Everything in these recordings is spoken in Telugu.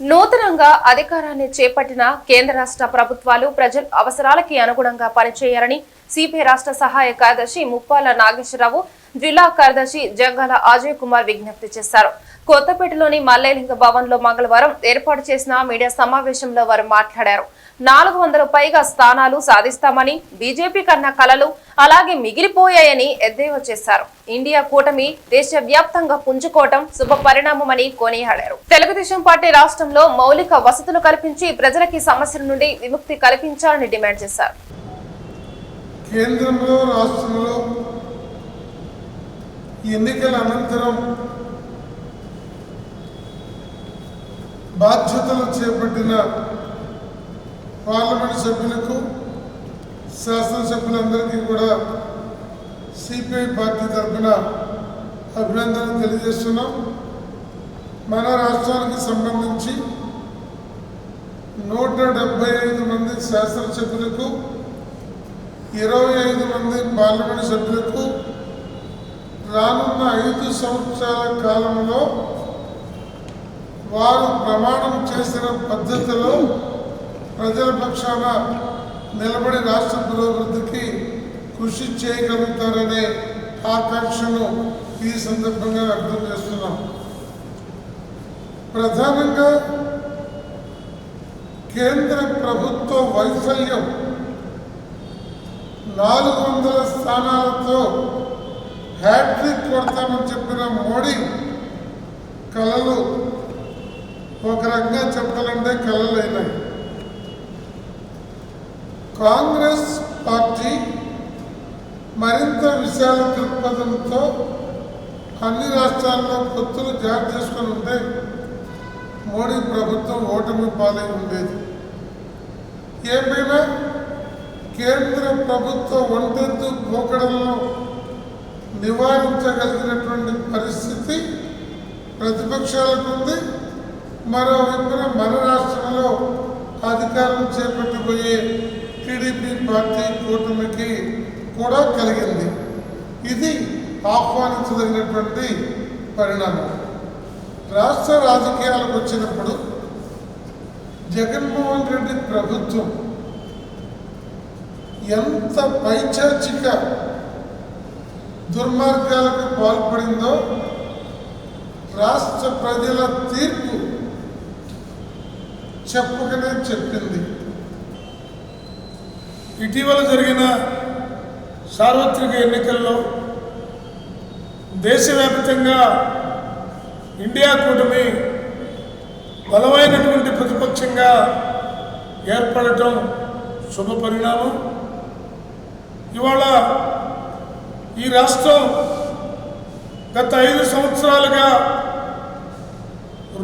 నూతనంగా అధికారాన్ని చేపట్టిన కేంద్ర రాష్ట్ర ప్రభుత్వాలు ప్రజల అవసరాలకి అనుగుణంగా పనిచేయాలని సిపిఐ రాష్ట్ర సహాయ కార్యదర్శి ముప్పాల నాగేశ్వరరావు జిల్లా కార్యదర్శి జంగాల అజయ్ కుమార్ విజ్ఞప్తి చేశారు. కొత్తపేటలోని మల్లేలింగ భవన్లో మంగళవారం ఏర్పాటు చేసిన మీడియా సమావేశంలో వారు మాట్లాడారు. నాలుగు వందల పైగా స్థానాలు సాధిస్తామని బీజేపీ కన్నా కలలు అలాగే మిగిలిపోయాయని ఎద్దేవా చేశారు. ఇండియా కూటమి దేశవ్యాప్తంగా పుంజుకోవటం శుభ పరిణామమని కొనియాడారు. తెలుగుదేశం పార్టీ రాష్ట్రంలో మౌలిక వసతులు కల్పించి ప్రజలకి సమస్యల నుండి విముక్తి కల్పించాలని డిమాండ్ చేశారు. కేంద్రంలో రాష్ట్రంలో ఎన్నికల అనంతరం బాధ్యతలు చేపట్టిన పార్లమెంట్ సభ్యులకు శాసనసభ్యులందరికీ కూడా సిపిఐ పార్టీ తరఫున అభినందనలు తెలియజేస్తున్నాం. మన రాష్ట్రానికి సంబంధించి నూట డెబ్బై ఐదు మంది శాసనసభ్యులకు ఇరవై ఐదు మంది పార్లమెంట్ సభ్యులకు రానున్న ఐదు సంవత్సరాల కాలంలో వారు ప్రమాణం చేసిన పద్ధతిలో ప్రజల పక్షాన నిలబడి రాష్ట్ర పురోభివృద్ధికి కృషి చేయగలుగుతారనే ఆకాంక్షను ఈ సందర్భంగా వ్యక్తం చేస్తున్నాం. ప్రధానంగా కేంద్ర ప్రభుత్వ వైఫల్యం నాలుగు వందల స్థానాలతో హ్యాట్రిక్ కొడతామని చెప్పిన మోడీ కళలు ఒక రకంగా చెప్పాలంటే కళలు అయినాయి కాంగ్రెస్ పార్టీ మరింత విశాల దృక్పథంతో అన్ని రాష్ట్రాల్లో పొత్తులు జారీ చేసుకొని ఉంటే మోడీ ప్రభుత్వం ఓటమి పాలై ఉండేది. ఏమైనా కేంద్ర ప్రభుత్వ ఒంటెత్తు పోకడలను నివారించగలిగినటువంటి పరిస్థితి ప్రతిపక్షాలకు ఉంది. మరోవైపున మన రాష్ట్రంలో అధికారం చేపట్టబోయే టీడీపీ పార్టీ కూటమికి కూడా కలిగింది. ఇది ఆహ్వానించదగినటువంటి పరిణామం. రాష్ట్ర రాజకీయాలకు వచ్చినప్పుడు జగన్మోహన్ రెడ్డి ప్రభుత్వం ఎంత పైచాచిక దుర్మార్గాలకు పాల్పడిందో రాష్ట్ర ప్రజల తీర్పు చెప్పకనే చెప్పింది. ఇటీవల జరిగిన సార్వత్రిక ఎన్నికల్లో దేశవ్యాప్తంగా ఇండియా కూటమి బలమైనటువంటి ప్రతిపక్షంగా ఏర్పడటం శుభ పరిణామం ఇవాళ ఈ రాష్ట్రం గత ఐదు సంవత్సరాలుగా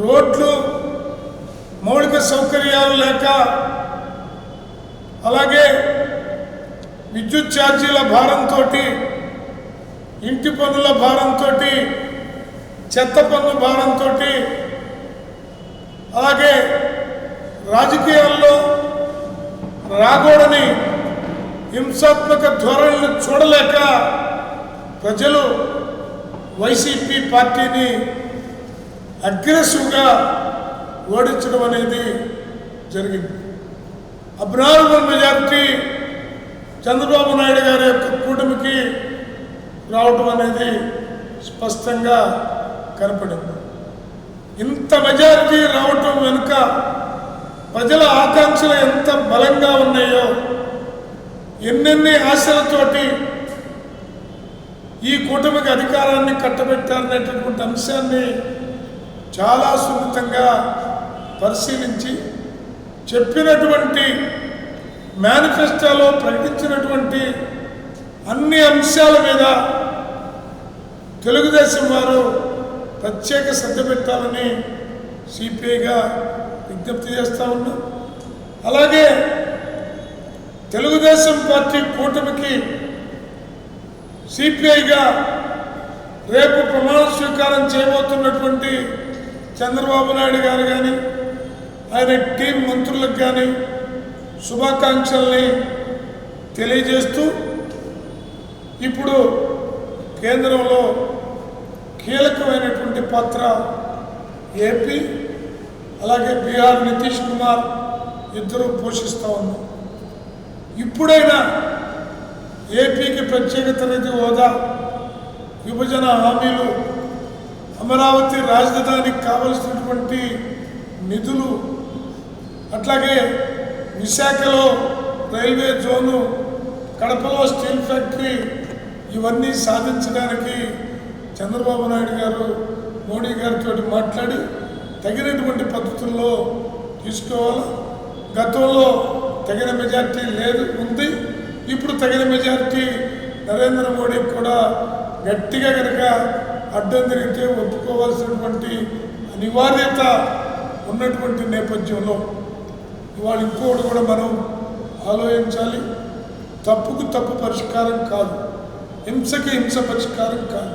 రోడ్లు మౌలిక సౌకర్యాలు లేక అలాగే విద్యుత్ ఛార్జీల భారంతో ఇంటి పన్నుల భారంతో చెత్త పన్ను భారంతో అలాగే రాజకీయాల్లో రాకూడని హింసాత్మక ధోరణిని చూడలేక ప్రజలు వైసీపీ పార్టీని అగ్రెసివ్గా ఓడించడం అనేది జరిగింది. అబ్రాహ్మణ మెజార్టీ చంద్రబాబు నాయుడు గారి యొక్క కూటమికి రావటం అనేది స్పష్టంగా కనపడింది. ఇంత మెజారిటీ రావటం వెనుక ప్రజల ఆకాంక్షలు ఎంత బలంగా ఉన్నాయో ఎన్నెన్ని ఆశలతోటి ఈ కూటమికి అధికారాన్ని కట్టబెట్టారనేటటువంటి అంశాన్ని చాలా సున్నితంగా పరిశీలించి చెప్పినటువంటి మేనిఫెస్టోలో ప్రకటించినటువంటి అన్ని అంశాల మీద తెలుగుదేశం వారు ప్రత్యేక శ్రద్ధ పెట్టాలని సిపిఐగా విజ్ఞప్తి చేస్తూ ఉన్నాం. అలాగే తెలుగుదేశం పార్టీ కూటమికి సిపిఐగా రేపు ప్రమాణ స్వీకారం చేయబోతున్నటువంటి చంద్రబాబు నాయుడు గారు కానీ ఆయన టీం మంత్రులకు కానీ శుభాకాంక్షల్ని తెలియజేస్తూ ఇప్పుడు కేంద్రంలో కీలకమైనటువంటి పాత్ర ఏపీ అలాగే బీహార్ నితీష్ కుమార్ ఇద్దరు పోషిస్తూ ఉన్నారు. ఇప్పుడైనా ఏపీకి ప్రత్యేకత నిధి హోదా. విభజన హామీలు అమరావతి రాజధానికి కావలసినటువంటి నిధులు అట్లాగే విశాఖలో రైల్వే జోను కడపలో స్టీల్ ఫ్యాక్టరీ ఇవన్నీ సాధించడానికి చంద్రబాబు నాయుడు గారు మోడీ గారితో మాట్లాడి తగినటువంటి పద్ధతుల్లో తీసుకోవాలి? గతంలో తగిన మెజార్టీ లేదు ఉంది. ఇప్పుడు తగిన మెజారిటీ నరేంద్ర మోడీ కూడా గట్టిగా కనుక అడ్డం తిరిగితే ఒప్పుకోవాల్సినటువంటి అనివార్యత ఉన్నటువంటి నేపథ్యంలో ఇవాళ ఇంకోటి కూడా మనం ఆలోచించాలి. తప్పుకు తప్పు పరిష్కారం కాదు. హింసకి హింస పరిష్కారం కాదు.